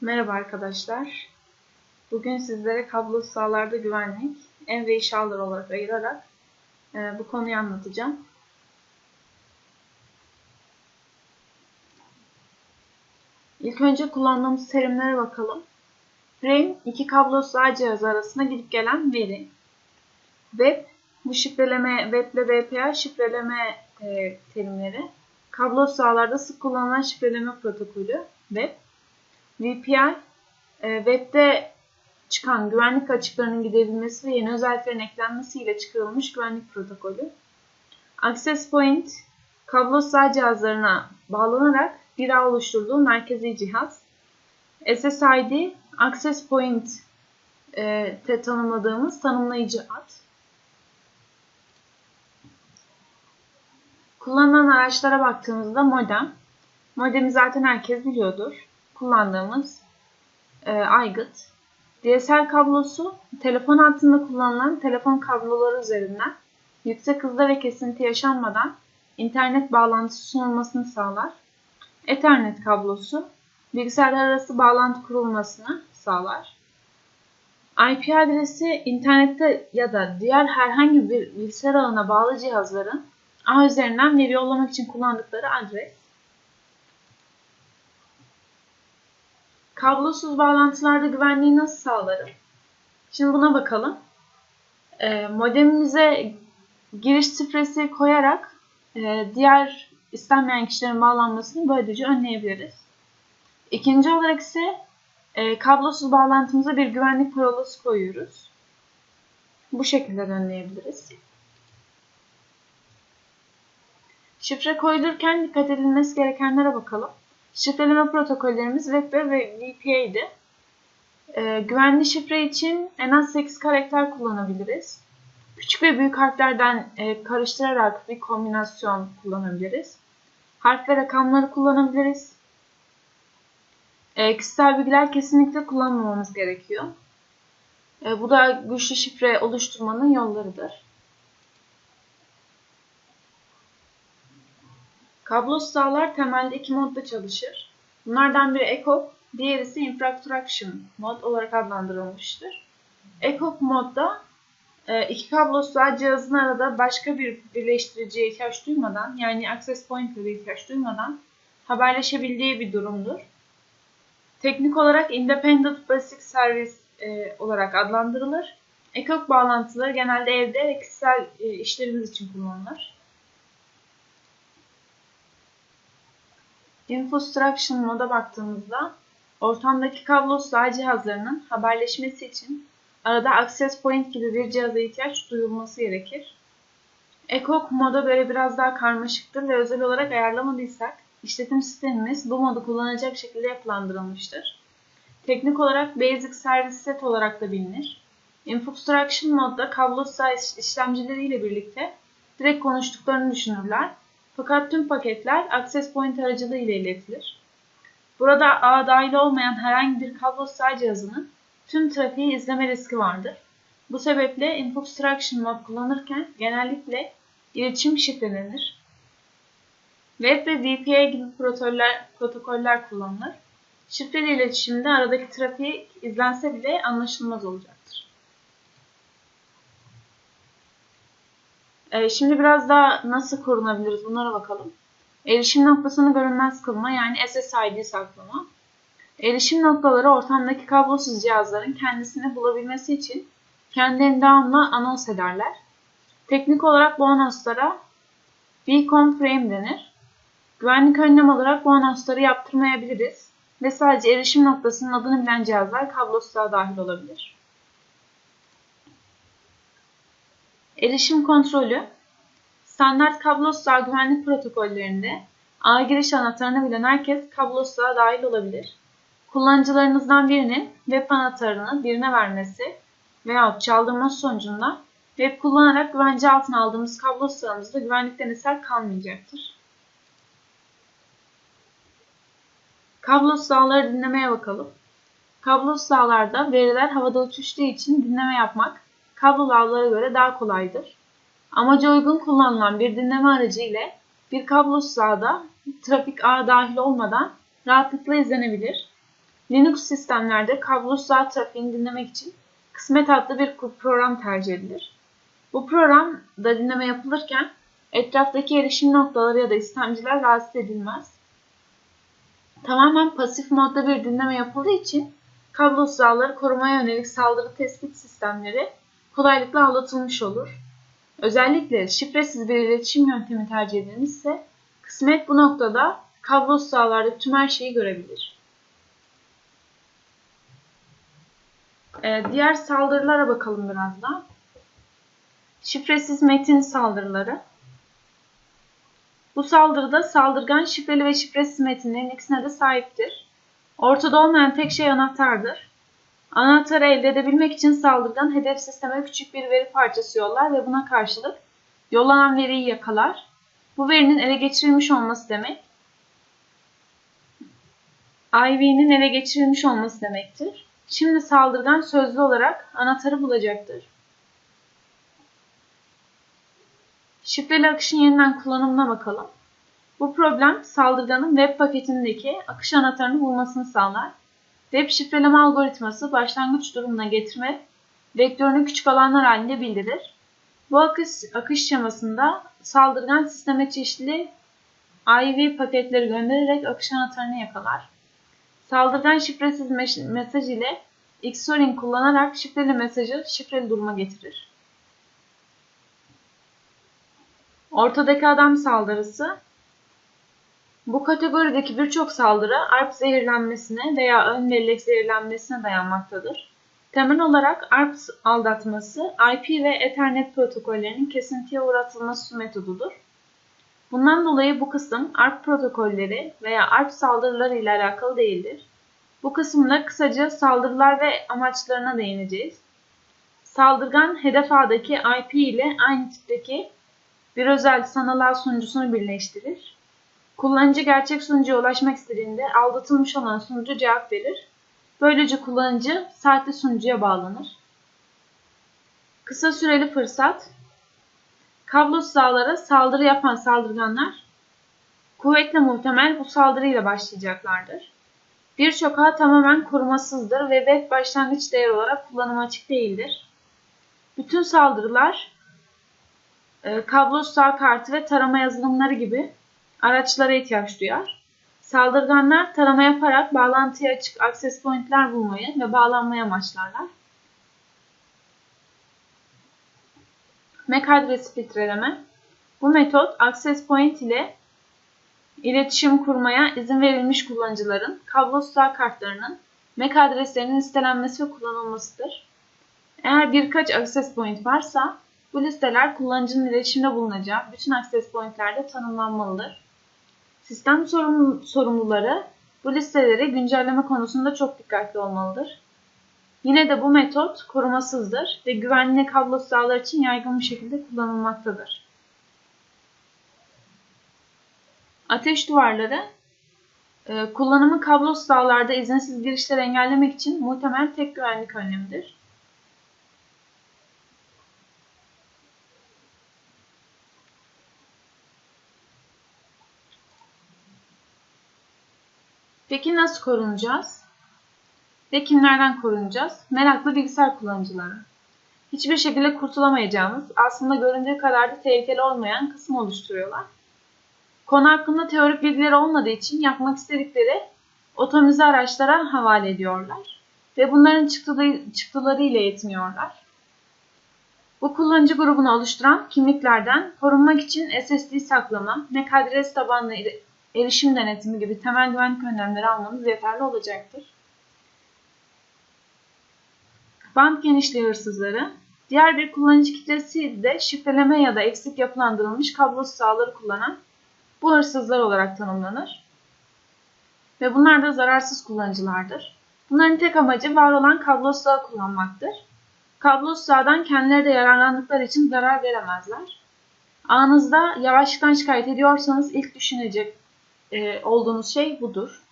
Merhaba arkadaşlar. Bugün sizlere kablosuz sahalarda güvenlik, en ve iş ağları olarak ayırarak e, bu konuyu anlatacağım. İlk önce kullandığımız terimlere bakalım. Frame, iki kablosuz ağ cihazı arasında gidip gelen veri. Web, bu şifreleme, web ile VPA şifreleme e, terimleri. Kablosuz ağlarda sık kullanılan şifreleme protokolü. Web. VPI, e, webde çıkan güvenlik açıklarının giderilmesi ve yeni özelliklerin eklenmesiyle çıkarılmış güvenlik protokolü. Access Point, kablosuz ağ cihazlarına bağlanarak bir ağ oluşturduğu merkezi cihaz. SSID, Access Point e, te tanımladığımız tanımlayıcı ad. Kullanılan araçlara baktığımızda modem. Modemi zaten herkes biliyordur. Kullandığımız e, aygıt. DSL kablosu telefon hattında kullanılan telefon kabloları üzerinden yüksek hızda ve kesinti yaşanmadan internet bağlantısı sunulmasını sağlar. Ethernet kablosu bilgisayarlar arası bağlantı kurulmasını sağlar. IP adresi internette ya da diğer herhangi bir bilgisayar ağına bağlı cihazların ağ üzerinden veri yollamak için kullandıkları adres. Kablosuz bağlantılarda güvenliği nasıl sağlarım? Şimdi buna bakalım. E, modemimize giriş şifresi koyarak e, diğer istenmeyen kişilerin bağlanmasını böylece önleyebiliriz. İkinci olarak ise e, kablosuz bağlantımıza bir güvenlik parolası koyuyoruz. Bu şekilde önleyebiliriz. Şifre koyulurken dikkat edilmesi gerekenlere bakalım. Şifreleme protokollerimiz Web ve VPA'ydi. Ee, güvenli şifre için en az 8 karakter kullanabiliriz. Küçük ve büyük harflerden e, karıştırarak bir kombinasyon kullanabiliriz. Harf ve rakamları kullanabiliriz. E, kişisel bilgiler kesinlikle kullanmamamız gerekiyor. E, bu da güçlü şifre oluşturmanın yollarıdır. Kablosuz ağlar temelde iki modda çalışır. Bunlardan biri ECOP, diğeri ise Infrastructure mod olarak adlandırılmıştır. ECOP modda e, iki kablosuz ağ cihazın arada başka bir birleştiriciye ihtiyaç duymadan yani access point'e ihtiyaç duymadan haberleşebildiği bir durumdur. Teknik olarak Independent Basic Service e, olarak adlandırılır. ECOP bağlantıları genelde evde ve kişisel e, işlerimiz için kullanılır. Infostruction moda baktığımızda ortamdaki kablosuz ağ cihazlarının haberleşmesi için arada access point gibi bir cihaza ihtiyaç duyulması gerekir. ECOC moda böyle biraz daha karmaşıktır ve özel olarak ayarlamadıysak işletim sistemimiz bu modu kullanacak şekilde yapılandırılmıştır. Teknik olarak Basic Service Set olarak da bilinir. Infostruction modda kablosuz ağ işlemcileriyle birlikte direkt konuştuklarını düşünürler fakat tüm paketler Access Point aracılığıyla iletilir. Burada ağ dahil olmayan herhangi bir kablosuz cihazının tüm trafiği izleme riski vardır. Bu sebeple Infobstruction mod kullanırken genellikle iletişim şifrelenir. Web ve VPA gibi protokoller, protokoller kullanılır. Şifreli iletişimde aradaki trafik izlense bile anlaşılmaz olacaktır. Ee, şimdi biraz daha nasıl korunabiliriz bunlara bakalım. Erişim noktasını görünmez kılma yani SSID saklama. Erişim noktaları ortamdaki kablosuz cihazların kendisini bulabilmesi için kendilerini devamlı anons ederler. Teknik olarak bu anonslara beacon frame denir. Güvenlik önlem olarak bu anonsları yaptırmayabiliriz ve sadece erişim noktasının adını bilen cihazlar kablosuza dahil olabilir. Erişim kontrolü Standart kablosuz güvenlik protokollerinde ağ giriş anahtarını bilen herkes kablosuz ağa dahil olabilir. Kullanıcılarınızdan birinin web anahtarını birine vermesi veya çaldırması sonucunda web kullanarak güvence altına aldığımız kablosuz ağımızda güvenlikten eser kalmayacaktır. Kablosuz ağları dinlemeye bakalım. Kablosuz ağlarda veriler havada uçuştuğu için dinleme yapmak kablolu ağlara göre daha kolaydır. Amaca uygun kullanılan bir dinleme aracı ile bir kablosuz ağda trafik ağı dahil olmadan rahatlıkla izlenebilir. Linux sistemlerde kablosuz ağ trafiğini dinlemek için Kısmet adlı bir program tercih edilir. Bu programda dinleme yapılırken etraftaki erişim noktaları ya da istemciler rahatsız edilmez. Tamamen pasif modda bir dinleme yapıldığı için kablosuz ağları korumaya yönelik saldırı tespit sistemleri kolaylıkla anlatılmış olur. Özellikle şifresiz bir iletişim yöntemi tercih edilmişse kısmet bu noktada kablosuz ağlarda tüm her şeyi görebilir. Ee, diğer saldırılara bakalım biraz da. Şifresiz metin saldırıları. Bu saldırıda saldırgan şifreli ve şifresiz metinlerin ikisine de sahiptir. Ortada olmayan tek şey anahtardır. Anahtarı elde edebilmek için saldırgan hedef sisteme küçük bir veri parçası yollar ve buna karşılık yollanan veriyi yakalar. Bu verinin ele geçirilmiş olması demek, IV'nin ele geçirilmiş olması demektir. Şimdi saldırgan sözlü olarak anahtarı bulacaktır. Şifreli akışın yeniden kullanımına bakalım. Bu problem saldırganın web paketindeki akış anahtarını bulmasını sağlar. Web şifreleme algoritması başlangıç durumuna getirme vektörünü küçük alanlar halinde bildirir. Bu akış, akış şemasında saldırgan sisteme çeşitli IV paketleri göndererek akış anahtarını yakalar. Saldırgan şifresiz mesaj ile XORing kullanarak şifreli mesajı şifreli duruma getirir. Ortadaki adam saldırısı bu kategorideki birçok saldırı ARP zehirlenmesine veya ön bellek zehirlenmesine dayanmaktadır. Temel olarak ARP aldatması IP ve Ethernet protokollerinin kesintiye uğratılması metodudur. Bundan dolayı bu kısım ARP protokolleri veya ARP saldırıları ile alakalı değildir. Bu kısımda kısaca saldırılar ve amaçlarına değineceğiz. Saldırgan hedef ağdaki IP ile aynı tipteki bir özel sanal ağ sunucusunu birleştirir. Kullanıcı gerçek sunucuya ulaşmak istediğinde aldatılmış olan sunucu cevap verir. Böylece kullanıcı sahte sunucuya bağlanır. Kısa süreli fırsat Kablosuz ağlara saldırı yapan saldırganlar kuvvetle muhtemel bu saldırıyla başlayacaklardır. Birçok ağ tamamen korumasızdır ve web başlangıç değer olarak kullanıma açık değildir. Bütün saldırılar e, kablosuz ağ kartı ve tarama yazılımları gibi araçlara ihtiyaç duyar. Saldırganlar tarama yaparak bağlantıya açık access point'ler bulmayı ve bağlanmayı amaçlarlar. MAC adresi filtreleme. Bu metot access point ile iletişim kurmaya izin verilmiş kullanıcıların kablosuz ağ kartlarının MAC adreslerinin listelenmesi ve kullanılmasıdır. Eğer birkaç access point varsa bu listeler kullanıcının iletişimde bulunacağı bütün access pointlerde tanımlanmalıdır. Sistem sorumluları bu listeleri güncelleme konusunda çok dikkatli olmalıdır. Yine de bu metot korumasızdır ve güvenli kablosuz ağlar için yaygın bir şekilde kullanılmaktadır. Ateş duvarları e, kullanımı kablosuz ağlarda izinsiz girişleri engellemek için muhtemel tek güvenlik önlemidir. Peki nasıl korunacağız? Ve kimlerden korunacağız? Meraklı bilgisayar kullanıcıları. Hiçbir şekilde kurtulamayacağımız, aslında göründüğü kadar da tehlikeli olmayan kısmı oluşturuyorlar. Konu hakkında teorik bilgileri olmadığı için yapmak istedikleri otomize araçlara havale ediyorlar. Ve bunların çıktıları, ile yetmiyorlar. Bu kullanıcı grubunu oluşturan kimliklerden korunmak için SSD saklama, MAC adres tabanlı erişim denetimi gibi temel güvenlik önlemleri almanız yeterli olacaktır. Band genişliği hırsızları, diğer bir kullanıcı kitlesi de şifreleme ya da eksik yapılandırılmış kablosuz ağları kullanan bu hırsızlar olarak tanımlanır. Ve bunlar da zararsız kullanıcılardır. Bunların tek amacı var olan kablosuz ağ kullanmaktır. Kablosuz ağdan kendileri de yararlandıkları için zarar veremezler. Ağınızda yavaşlıktan şikayet ediyorsanız ilk düşünecek e, olduğunuz şey budur.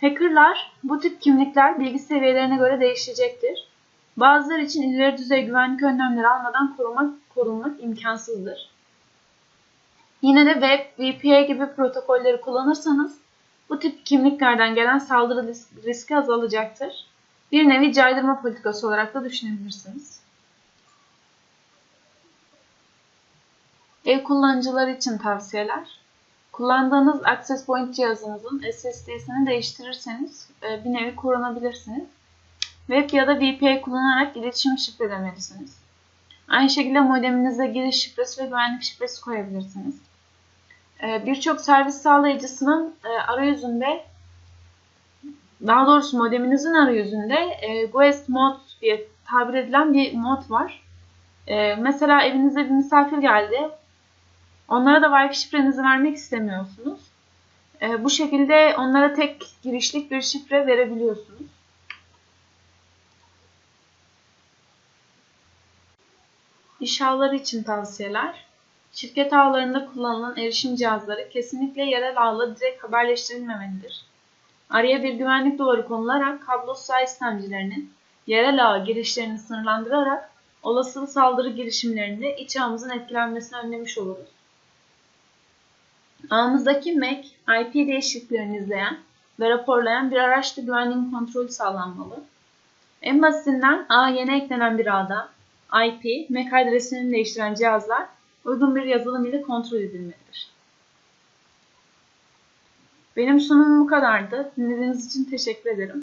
Hackerlar bu tip kimlikler bilgi seviyelerine göre değişecektir. Bazıları için ileri düzey güvenlik önlemleri almadan korumak, korunmak imkansızdır. Yine de web, VPA gibi protokolleri kullanırsanız bu tip kimliklerden gelen saldırı ris- riski azalacaktır. Bir nevi caydırma politikası olarak da düşünebilirsiniz. Ev kullanıcıları için tavsiyeler. Kullandığınız Access Point cihazınızın SSD'sini değiştirirseniz e, bir nevi korunabilirsiniz. Web ya da VPN kullanarak iletişim şifrelemelisiniz. Aynı şekilde modeminize giriş şifresi ve güvenlik şifresi koyabilirsiniz. E, Birçok servis sağlayıcısının e, arayüzünde daha doğrusu modeminizin arayüzünde Guest Mode diye tabir edilen bir mod var. Mesela evinize bir misafir geldi. Onlara da Wi-Fi şifrenizi vermek istemiyorsunuz. E, bu şekilde onlara tek girişlik bir şifre verebiliyorsunuz. İş ağları için tavsiyeler. Şirket ağlarında kullanılan erişim cihazları kesinlikle yerel ağla direkt haberleştirilmemelidir. Araya bir güvenlik duvarı konularak kablosuz ağ istemcilerinin yerel ağ girişlerini sınırlandırarak olası saldırı girişimlerinde iç ağımızın etkilenmesini önlemiş oluruz. Ağımızdaki MAC, IP değişikliklerini izleyen ve raporlayan bir araçla güvenliğin kontrolü sağlanmalı. En basitinden ağa yeni eklenen bir ağda IP, MAC adresini değiştiren cihazlar uygun bir yazılım ile kontrol edilmelidir. Benim sunumum bu kadardı. Dinlediğiniz için teşekkür ederim.